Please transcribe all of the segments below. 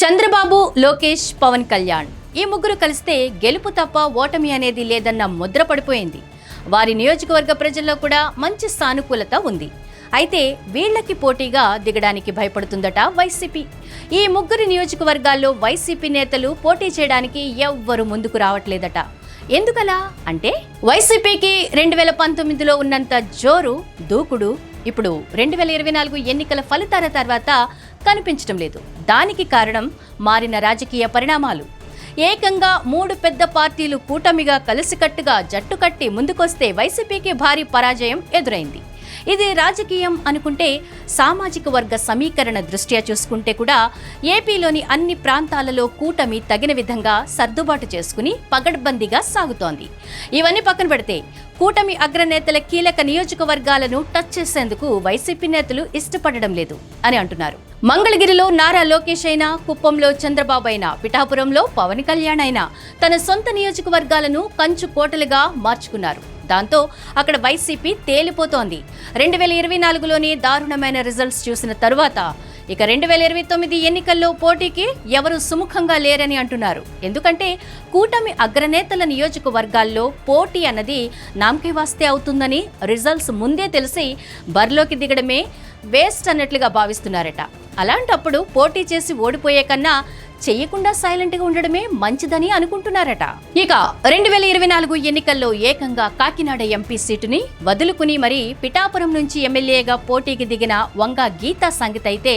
చంద్రబాబు లోకేష్ పవన్ కళ్యాణ్. ఈ ముగ్గురు కలిస్తే గెలుపు తప్ప ఓటమి అనేది లేదన్న ముద్ర పడిపోయింది. వారి నియోజకవర్గ ప్రజల్లో కూడా మంచి సానుకూలత ఉంది. అయితే వీళ్ళకి పోటీగా దిగడానికి భయపడుతుందట వైసీపీ. ఈ ముగ్గురు నియోజకవర్గాల్లో వైసీపీ నేతలు పోటీ చేయడానికి ఎవ్వరు ముందుకు రావట్లేదట. ఎందుకలా? అంటే వైసీపీకి రెండు వేల పంతొమ్మిదిలో ఉన్నంత జోరు దూకుడు ఇప్పుడు రెండు వేల ఇరవై నాలుగు ఎన్నికల ఫలితాల తర్వాత కనిపించడం లేదు. దానికి కారణం మారిన రాజకీయ పరిణామాలు. ఏకంగా మూడు పెద్ద పార్టీలు కూటమిగా కలిసికట్టుగా జట్టు కట్టి ముందుకొస్తే వైసీపీకి భారీ పరాజయం ఎదురైంది. ఇది రాజకీయం అనుకుంటే సామాజిక వర్గ సమీకరణ దృష్ట్యా చూసుకుంటే కూడా ఏపీలోని అన్ని ప్రాంతాలలో కూటమి తగిన విధంగా సర్దుబాటు చేసుకుని పగడ్బందీగా సాగుతోంది. ఇవన్నీ పక్కన పెడితే కూటమి అగ్రనేతల కీలక నియోజకవర్గాలను టచ్ చేసేందుకు వైసీపీ నేతలు ఇష్టపడడం లేదు అని అంటున్నారు. మంగళగిరిలో నారా లోకేష్ అయినా కుప్పంలో చంద్రబాబు అయినా పిఠాపురంలో పవన్ కళ్యాణ్ అయినా తన సొంత నియోజకవర్గాలను కంచు కోటలుగా మార్చుకున్నారు. దాంతో అక్కడ వైసీపీ తేలిపోతోంది. రెండు వేల ఇరవై నాలుగులోని దారుణమైన రిజల్ట్స్ చూసిన తరువాత ఇక రెండు వేల ఇరవై తొమ్మిది ఎన్నికల్లో పోటీకి ఎవరు సుముఖంగా లేరని అంటున్నారు. ఎందుకంటే కూటమి అగ్రనేతల నియోజకవర్గాల్లో పోటీ అన్నది నామకే వాస్తే అవుతుందని రిజల్ట్స్ ముందే తెలిసి బరిలోకి దిగడమే వేస్ట్ అన్నట్లుగా భావిస్తున్నారట. అలాంటప్పుడు పోటీ చేసి ఓడిపోయే కన్నా చేయకుండా సైలెంట్గా ఉండడమే మంచిదని అనుకుంటున్నారట. ఇక రెండు వేల ఇరవై నాలుగు ఎన్నికల్లో ఏకంగా కాకినాడ ఎంపీ సీటుని వదులుకుని మరీ పిఠాపురం నుంచి ఎమ్మెల్యేగా పోటీకి దిగిన వంగ గీతా సంగతి అయితే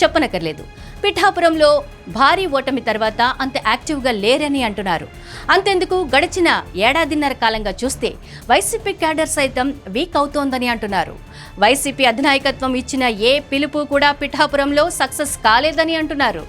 చెప్పనక్కర్లేదు. పిఠాపురంలో భారీ ఓటమి తర్వాత అంత యాక్టివ్గా లేరని అంటున్నారు. అంతెందుకు గడిచిన ఏడాదిన్నర కాలంగా చూస్తే వైసీపీ క్యాడర్ సైతం వీక్ అవుతోందని అంటున్నారు. వైసీపీ అధినాయకత్వం ఇచ్చిన ఏ పిలుపు కూడా పిఠాపురంలో సక్సెస్ కాలేదని అంటున్నారు.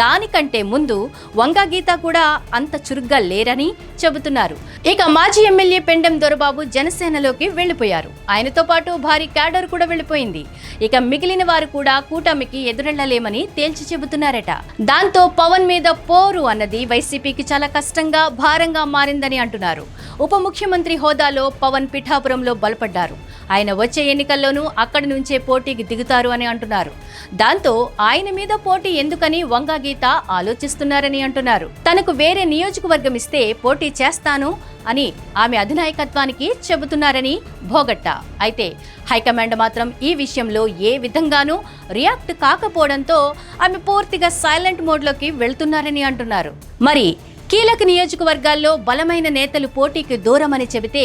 దానికంటే ముందు వంగా గీత కూడా అంత చురుగ్గా లేరని చెబుతున్నారు. ఇక మాజీ ఎమ్మెల్యే పెండెం దొరబాబు జనసేనలోకి వెళ్ళిపోయారు ఆయనతో పాటు భారీ క్యాడర్ కూడా వెళ్ళిపోయింది ఇక మిగిలిన వారు కూడా కూటమికి ఎదురెళ్ళలేమని తేల్చి చెబుతున్నారట. దాంతో పవన్ మీద పోరు అన్నది వైసీపీకి చాలా కష్టంగా భారంగా మారిందని అంటున్నారు. ఉప ముఖ్యమంత్రి హోదాలో పవన్ పిఠాపురంలో బలపడ్డారు. ఆయన వచ్చే ఎన్నికల్లోనూ అక్కడి నుంచే పోటీకి దిగుతారు అని అంటున్నారు. దాంతో ఆయన మీద పోటీ ఎందుకని వంగా గీత ఆలోచిస్తున్నారని అంటున్నారు. తనకు వేరే నియోజకవర్గం ఇస్తే పోటీ చేస్తాను అని ఆమె అధినాయకత్వానికి చెబుతున్నారని భోగట్ట. అయితే హైకమాండ్ మాత్రం ఈ విషయంలో ఏ విధంగానూ రియాక్ట్ కాకపోవడంతో ఆమె పూర్తిగా సైలెంట్ మోడ్లోకి వెళ్తున్నారని అంటున్నారు. మరి కీలక నియోజకవర్గాల్లో బలమైన నేతలు పోటీకి దూరమని చెబితే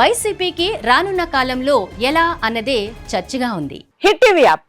వైసీపీకి రానున్న కాలంలో ఎలా అన్నదే చర్చగా ఉంది. Hit TV app.